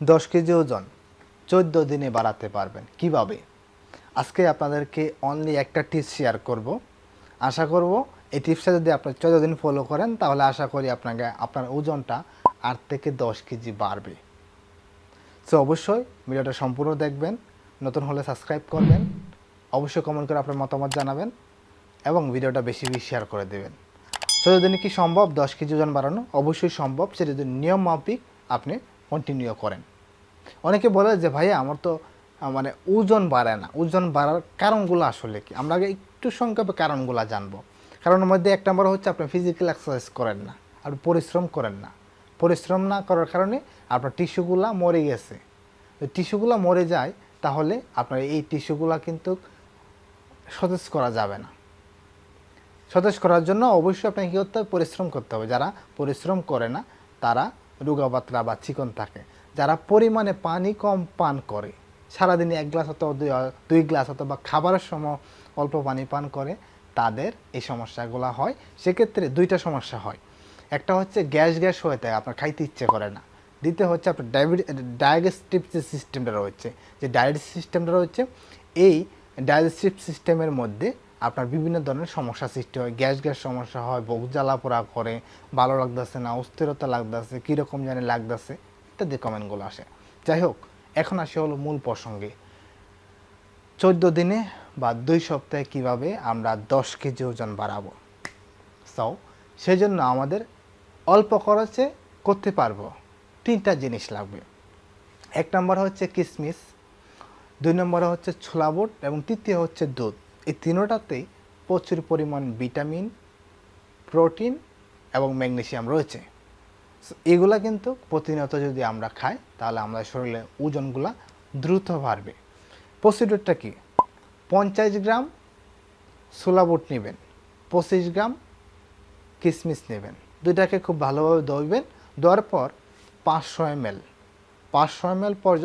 দশ কেজি ওজন চোদ্দ দিনে বাড়াতে পারবেন। কীভাবে? আজকে আপনাদেরকে অনলি একটা টিপস শেয়ার করব। আশা করব এই টিপসটা যদি আপনি চোদ্দ দিন ফলো করেন, তাহলে আশা করি আপনাকে আপনার ওজনটা আট থেকে দশ কেজি বাড়বে। সো অবশ্যই ভিডিওটা সম্পূর্ণ দেখবেন, নতুন হলে সাবস্ক্রাইব করবেন, অবশ্যই কমেন্ট করে আপনার মতামত জানাবেন এবং ভিডিওটা বেশি বেশি শেয়ার করে দেবেন। চোদ্দ দিনে কি সম্ভব? দশ কেজি ওজন বাড়ানো? অবশ্যই সম্ভব। সেটা যদি নিয়ম মাফিক আপনি কন্টিনিউ করেন। অনেকে বলে যে, ভাইয়া, আমার তো মানে ওজন বাড়ায় না। ওজন বাড়ার কারণগুলো আসলে কি? আমরা আগে একটু সংক্ষেপে কারণগুলো জানব। কারণের মধ্যে এক নম্বর হচ্ছে আপনি ফিজিক্যাল এক্সারসাইজ করেন না আর পরিশ্রম করেন না। পরিশ্রম না করার কারণে আপনার টিস্যুগুলা মরে গেছে। টিস্যুগুলা মরে যায়, তাহলে আপনার এই টিস্যুগুলা কিন্তু সতেজ করা যাবে না। সতেজ করার জন্য অবশ্যই আপনাকে কী করতে হবে? পরিশ্রম করতে হবে। যারা পরিশ্রম করে না, তারা রোগাবাতরা বা চিকন থাকে। যারা পরিমাণে পানি কম পান করে, সারাদিনে এক গ্লাস অথবা দুই গ্লাস অথবা খাবারের সময় অল্প পানি পান করে, তাদের এই সমস্যাগুলো হয়। সেক্ষেত্রে দুইটা সমস্যা হয়। একটা হচ্ছে গ্যাস গ্যাস হয়ে থাকে আপনার খাইতে ইচ্ছে করে না। দ্বিতীয় হচ্ছে আপনার ডায়াবেটি ডায়াগেস্টিভ যে সিস্টেমটা রয়েছে, যে ডায়াবেটিস সিস্টেমটা রয়েছে, এই ডায়াজেস্টিভ সিস্টেমের মধ্যে আপনার বিভিন্ন ধরনের সমস্যা সৃষ্টি হয়। গ্যাস গ্যাস সমস্যা হয় বহু জ্বালা পোড়া করে, ভালো লাগতেছে না, অস্থিরতা লাগতেছে, কীরকম জানি লাগতেছে, ইত্যাদি কমেন্টগুলো আসে। যাই হোক, এখন আসে হলো মূল প্রসঙ্গে। চোদ্দ দিনে বা দুই সপ্তাহে কীভাবে আমরা দশ কেজি ওজন বাড়াবো? সো সেই জন্য আমাদের অল্প খরচে করতে পারব তিনটা জিনিস লাগবে। এক নম্বর হচ্ছে কিশমিশ দুই নম্বরে হচ্ছে ছোলা বুট, এবং তৃতীয় হচ্ছে দুধ। এই তিনোটাতেই প্রচুর পরিমাণ ভিটামিন, প্রোটিন এবং ম্যাগনেসিয়াম রয়েছে। এগুলা কিন্তু প্রতিনিয়ত যদি আমরা খাই, তাহলে আমাদের শরীরে ওজনগুলা দ্রুত বাড়বে। প্রসিডিউরটা কি? পঞ্চাশ গ্রাম ছোলা বুট নেবেন, পঁচিশ গ্রাম কিশমিশ নেবেন। দুইটাকে খুব ভালোভাবে ধুইবেন দেওয়ার পর পাঁচশো এম এল পাঁচশো এম এল পর্য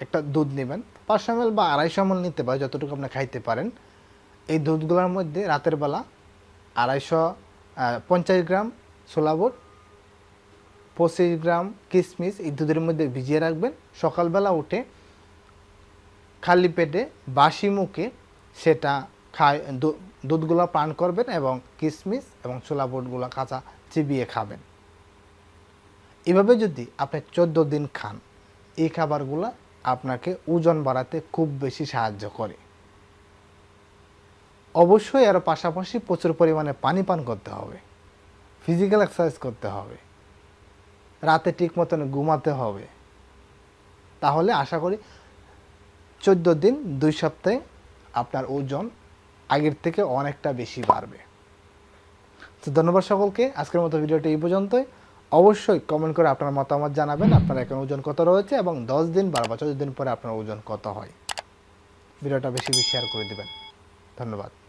একটা দুধ নেবেন। পাঁচশো এম এল বা আড়াইশো এম এল নিতে পারে যতটুকু আপনি খাইতে পারেন। এই দুধগুলোর মধ্যে রাতের বেলা আড়াইশো পঞ্চাশ গ্রাম ছোলা বুট, পঁচিশ গ্রাম কিশমিশ এই দুধের মধ্যে ভিজিয়ে রাখবেন। সকালবেলা উঠে খালি পেটে বাসি মুখে সেটা খায় দুধগুলো পান করবেন এবং কিশমিশ এবং ছোলা কাঁচা চিবিয়ে খাবেন। এভাবে যদি আপনি চোদ্দ দিন খান, এই খাবারগুলো আপনাকে ওজন বাড়াতে খুব বেশি সাহায্য করে। অবশ্যই এর পাশাপাশি প্রচুর পরিমাণে পানি পান করতে হবে। ফিজিক্যাল এক্সারসাইজ করতে হবে। রাতে ঠিক মতন ঘুমাতে হবে। তাহলে আশা করি চোদ্দ দিন, দুই সপ্তাহে আপনার ওজন আগের থেকে অনেকটা বেশি বাড়বে। তো ধন্যবাদ সকলকে। আজকের মতো ভিডিওটি এই পর্যন্তই। অবশ্যই কমেন্ট করে আপনার মতামত জানাবেন, আপনার এখন ওজন কত রয়েছে এবং দশ দিন বারো চোদ্দ দিন পরে আপনার ওজন কত হয়। ভিডিওটা বেশি বেশি শেয়ার করে দেবেন। ধন্যবাদ।